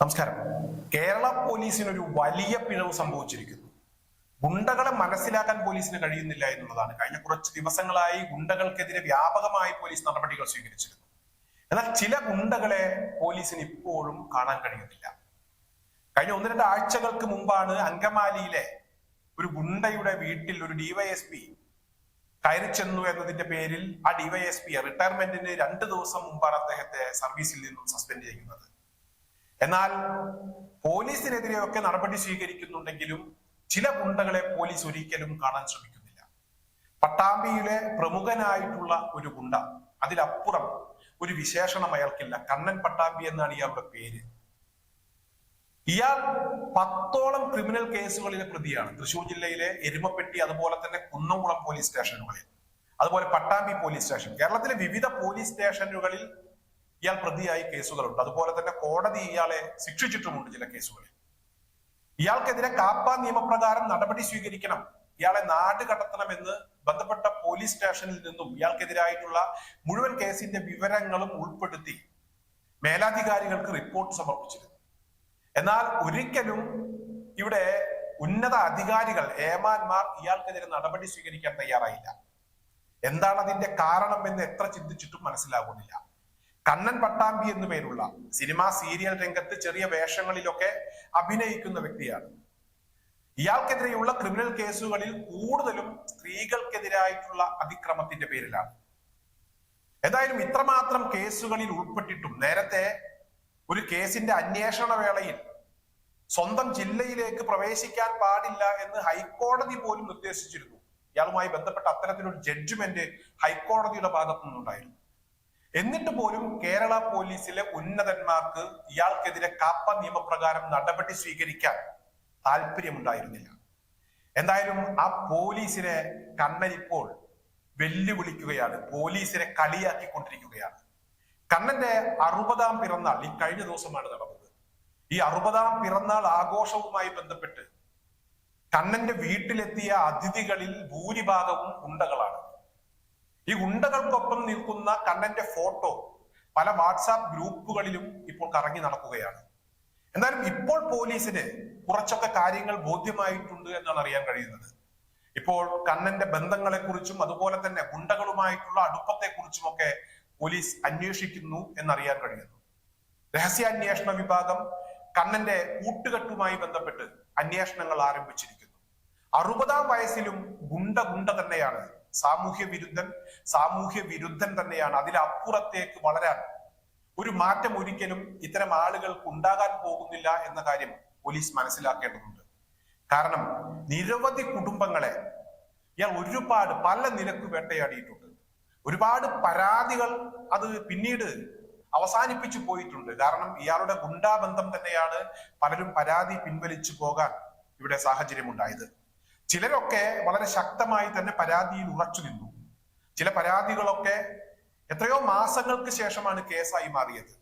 നമസ്കാരം. കേരള പോലീസിനൊരു വലിയ പിഴവ് സംഭവിച്ചിരിക്കുന്നു. ഗുണ്ടകളെ മനസ്സിലാക്കാൻ പോലീസിന് കഴിയുന്നില്ല എന്നുള്ളതാണ്. കഴിഞ്ഞ കുറച്ച് ദിവസങ്ങളായി ഗുണ്ടകൾക്കെതിരെ വ്യാപകമായി പോലീസ് നടപടികൾ സ്വീകരിച്ചിരുന്നു. എന്നാൽ ചില ഗുണ്ടകളെ പോലീസിന് ഇപ്പോഴും കാണാൻ കഴിയുന്നില്ല. കഴിഞ്ഞ ഒന്ന് രണ്ട് ആഴ്ചകൾക്ക് മുമ്പാണ് അങ്കമാലിയിലെ ഒരു ഗുണ്ടയുടെ വീട്ടിൽ ഒരു ഡിവൈഎസ്പി കയറി ചെന്നു എന്നതിന്റെ പേരിൽ ആ ഡിവൈഎസ്പി റിട്ടയർമെന്റിന് രണ്ട് ദിവസം മുമ്പാണ് അദ്ദേഹത്തെ സർവീസിൽ നിന്നും സസ്പെൻഡ് ചെയ്യുന്നത്. എന്നാൽ പോലീസിനെതിരെയൊക്കെ നടപടി സ്വീകരിക്കുന്നുണ്ടെങ്കിലും ചില ഗുണ്ടകളെ പോലീസ് ഒരിക്കലും കാണാൻ ശ്രമിക്കുന്നില്ല. പട്ടാമ്പിയിലെ പ്രമുഖനായിട്ടുള്ള ഒരു ഗുണ്ട അതിലപ്പുറം ഒരു വിശേഷണം അയാൾക്കില്ല. കണ്ണൻ പട്ടാമ്പി എന്നാണ് ഇയാളുടെ പേര്. ഇയാൾ പത്തോളം ക്രിമിനൽ കേസുകളിലെ പ്രതിയാണ്. തൃശൂർ ജില്ലയിലെ എരുമപ്പെട്ടി അതുപോലെ തന്നെ കുന്നംകുളം പോലീസ് സ്റ്റേഷനുകളിൽ. അതുപോലെ പട്ടാമ്പി പോലീസ് സ്റ്റേഷൻ. കേരളത്തിലെ വിവിധ പോലീസ് സ്റ്റേഷനുകളിൽ ഇയാൾ പ്രതിയായി കേസുകളുണ്ട്. അതുപോലെ തന്നെ കോടതി ഇയാളെ ശിക്ഷിച്ചിട്ടുമുണ്ട് ചില കേസുകളിൽ. ഇയാൾക്കെതിരെ കാപ്പ നിയമപ്രകാരം നടപടി സ്വീകരിക്കണം. ഇയാളെ നാട് കടത്തണമെന്ന് ബന്ധപ്പെട്ട പോലീസ് സ്റ്റേഷനിൽ നിന്നും ഇയാൾക്കെതിരായിട്ടുള്ള മുഴുവൻ കേസിന്റെ വിവരങ്ങളും ഉൾപ്പെടുത്തി മേലാധികാരികൾക്ക് റിപ്പോർട്ട് സമർപ്പിച്ചിരുന്നു. എന്നാൽ ഒരിക്കലും ഇവിടെ ഉന്നത അധികാരികൾ ഏമാന്മാർ ഇയാൾക്കെതിരെ നടപടി സ്വീകരിക്കാൻ തയ്യാറായില്ല. എന്താണ് അതിന്റെ കാരണം എന്ന് എത്ര ചിന്തിച്ചിട്ടും മനസ്സിലാകുന്നില്ല കണ്ണൻ പട്ടാമ്പി എന്നു പേരുള്ള സിനിമാ സീരിയൽ രംഗത്ത് ചെറിയ വേഷങ്ങളിലൊക്കെ അഭിനയിക്കുന്ന വ്യക്തിയാണ്. ഇയാൾക്കെതിരെയുള്ള ക്രിമിനൽ കേസുകളിൽ കൂടുതലും സ്ത്രീകൾക്കെതിരായിട്ടുള്ള അതിക്രമത്തിന്റെ പേരിലാണ്. ഏതായാലും ഇത്രമാത്രം കേസുകളിൽ ഉൾപ്പെട്ടിട്ടും നേരത്തെ ഒരു കേസിന്റെ അന്വേഷണ വേളയിൽ സ്വന്തം ജില്ലയിലേക്ക് പ്രവേശിക്കാൻ പാടില്ല എന്ന് ഹൈക്കോടതി പോലും നിർദ്ദേശിച്ചിരുന്നു. ഇയാളുമായി ബന്ധപ്പെട്ട അത്തരത്തിലൊരു ജഡ്ജ്മെന്റ് ഹൈക്കോടതിയുടെ ഭാഗത്തു നിന്നുണ്ടായിരുന്നു എന്നിട്ട് പോലും കേരള പോലീസിലെ ഉന്നതന്മാർക്ക് ഇയാൾക്കെതിരെ കാപ്പ നിയമപ്രകാരം നടപടി സ്വീകരിക്കാൻ താല്പര്യമുണ്ടായിരുന്നില്ല. എന്തായാലും ആ പോലീസിനെ കണ്ണൻ ഇപ്പോൾ വെല്ലുവിളിക്കുകയാണ്. പോലീസിനെ കളിയാക്കിക്കൊണ്ടിരിക്കുകയാണ്. കണ്ണന്റെ അറുപതാം പിറന്നാൾ ഈ കഴിഞ്ഞ ദിവസമാണ് നടന്നത്. ഈ അറുപതാം പിറന്നാൾ ആഘോഷവുമായി ബന്ധപ്പെട്ട് കണ്ണന്റെ വീട്ടിലെത്തിയ അതിഥികളിൽ ഭൂരിഭാഗവും ഉണ്ടകളാണ് ഈ ഉണ്ടകൾക്കൊപ്പം നിൽക്കുന്ന കണ്ണന്റെ ഫോട്ടോ പല വാട്സാപ്പ് ഗ്രൂപ്പുകളിലും ഇപ്പോൾ കറങ്ങി നടക്കുകയാണ്. എന്നാലും ഇപ്പോൾ പോലീസിന് കുറച്ചൊക്കെ കാര്യങ്ങൾ ബോധ്യമായിട്ടുണ്ട് എന്നാണ് അറിയാൻ കഴിയുന്നത്. ഇപ്പോൾ കണ്ണന്റെ ബന്ധങ്ങളെക്കുറിച്ചും അതുപോലെ തന്നെ ഗുണ്ടകളുമായിട്ടുള്ള അടുപ്പത്തെക്കുറിച്ചുമൊക്കെ പോലീസ് അന്വേഷിക്കുന്നു എന്നറിയാൻ കഴിയുന്നു. രഹസ്യാന്വേഷണ വിഭാഗം കണ്ണന്റെ കൂട്ടുകെട്ടുമായി ബന്ധപ്പെട്ട് അന്വേഷണങ്ങൾ ആരംഭിച്ചിരിക്കുന്നു. അറുപതാം വയസ്സിലും ഗുണ്ട ഗുണ്ട തന്നെയാണ് സാമൂഹ്യ വിരുദ്ധൻ സാമൂഹ്യ വിരുദ്ധൻ തന്നെയാണ്. അതിലപ്പുറത്തേക്ക് വളരാൻ ഒരു മാറ്റം ഒരിക്കലും ഇത്തരം ആളുകൾക്ക് ഉണ്ടാകാൻ പോകുന്നില്ല എന്ന കാര്യം പോലീസ് മനസ്സിലാക്കേണ്ടതുണ്ട്. കാരണം നിരവധി കുടുംബങ്ങളെ ഇയാൾ ഒരുപാട് പല നിരക്ക് വേട്ടയാടിയിട്ടുണ്ട്. ഒരുപാട് പരാതികൾ അത് പിന്നീട് അവസാനിപ്പിച്ചു പോയിട്ടുണ്ട്. കാരണം ഇയാളുടെ ഗുണ്ടാബന്ധം തന്നെയാണ് പലരും പരാതി പിൻവലിച്ചു പോകാൻ ഇവിടെ സാഹചര്യമുണ്ടായത്. ചിലരൊക്കെ വളരെ ശക്തമായി തന്നെ പരാതിയിൽ ഉറച്ചു നിന്നു. ചില പരാതികളൊക്കെ എത്രയോ മാസങ്ങൾക്ക് ശേഷമാണ് കേസായി മാറിയത്.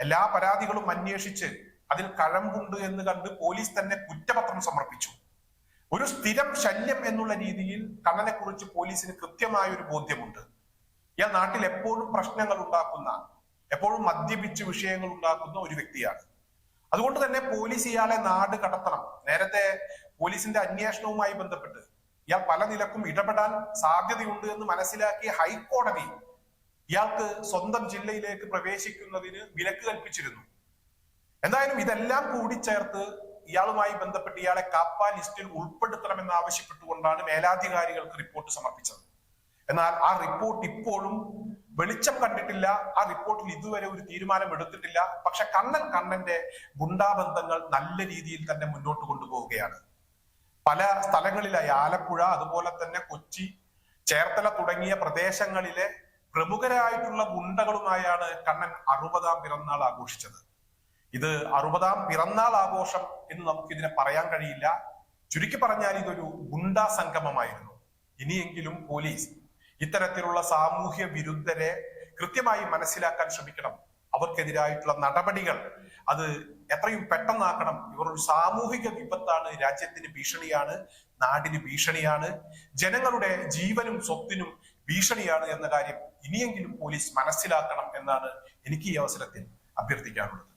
എല്ലാ പരാതികളും അന്വേഷിച്ച് അതിൽ കഴമ്പുണ്ട് എന്ന് കണ്ട് പോലീസ് തന്നെ കുറ്റപത്രം സമർപ്പിച്ചു. ഒരു സ്ഥിരം ശല്യം എന്നുള്ള രീതിയിൽ കണ്ണനെ കുറിച്ച് പോലീസിന് കൃത്യമായ ഒരു ബോധ്യമുണ്ട്. ഇയാൾ നാട്ടിൽ എപ്പോഴും പ്രശ്നങ്ങൾ ഉണ്ടാക്കുന്ന എപ്പോഴും മദ്യപിച്ച് വിഷയങ്ങൾ ഉണ്ടാക്കുന്ന ഒരു വ്യക്തിയാണ്. അതുകൊണ്ട് തന്നെ പോലീസ് ഇയാളെ നാട് കടത്തണം. നേരത്തെ പോലീസിന്റെ അന്വേഷണവുമായി ബന്ധപ്പെട്ട്. ഇയാൾ പല നിലക്കും ഇടപെടാൻ സാധ്യതയുണ്ട് എന്ന് മനസ്സിലാക്കിയ ഹൈക്കോടതി ഇയാൾക്ക് സ്വന്തം ജില്ലയിലേക്ക് പ്രവേശിക്കുന്നതിന് വിലക്ക് കൽപ്പിച്ചിരുന്നു. എന്തായാലും ഇതെല്ലാം കൂടി ചേർത്ത് ഇയാളുമായി ബന്ധപ്പെട്ട് ഇയാളെ കാപ്പ ലിസ്റ്റിൽ ഉൾപ്പെടുത്തണമെന്ന് ആവശ്യപ്പെട്ടുകൊണ്ടാണ് മേലാധികാരികൾക്ക് റിപ്പോർട്ട് സമർപ്പിച്ചത്. എന്നാൽ ആ റിപ്പോർട്ട് ഇപ്പോഴും വെളിച്ചം കണ്ടിട്ടില്ല. ആ റിപ്പോർട്ടിൽ ഇതുവരെ ഒരു തീരുമാനം എടുത്തിട്ടില്ല. പക്ഷെ കണ്ണൻ കണ്ണന്റെ ഗുണ്ടാബന്ധങ്ങൾ നല്ല രീതിയിൽ തന്നെ മുന്നോട്ട് കൊണ്ടുപോവുകയാണ്. പല സ്ഥലങ്ങളിലായി. ആലപ്പുഴ അതുപോലെ തന്നെ കൊച്ചി ചേർത്തല തുടങ്ങിയ പ്രദേശങ്ങളിലെ പ്രമുഖരായിട്ടുള്ള ഗുണ്ടകളുമായാണ് കണ്ണൻ അറുപതാം പിറന്നാൾ ആഘോഷിച്ചത്. ഇത് അറുപതാം പിറന്നാൾ ആഘോഷം എന്ന് നമുക്കിതിനെ പറയാൻ കഴിയില്ല. ചുരുക്കി പറഞ്ഞാൽ ഇതൊരു ഗുണ്ടാ സംഗമമായിരുന്നു. ഇനിയെങ്കിലും പോലീസ് ഇത്തരത്തിലുള്ള സാമൂഹ്യ വിരുദ്ധരെ കൃത്യമായി മനസ്സിലാക്കാൻ ശ്രമിക്കണം. അവർക്കെതിരായിട്ടുള്ള നടപടികൾ. അത് എത്രയും പെട്ടെന്നാക്കണം. ഇവർ ഒരു സാമൂഹിക വിപത്താണ്. രാജ്യത്തിന് ഭീഷണിയാണ്. നാടിന് ഭീഷണിയാണ്. ജനങ്ങളുടെ ജീവനും സ്വത്തിനും ഭീഷണിയാണ് എന്ന കാര്യം ഇനിയെങ്കിലും പോലീസ് മനസ്സിലാക്കണം എന്നാണ് എനിക്ക് ഈ അവസരത്തിൽ അഭ്യർത്ഥിക്കാനുള്ളത്.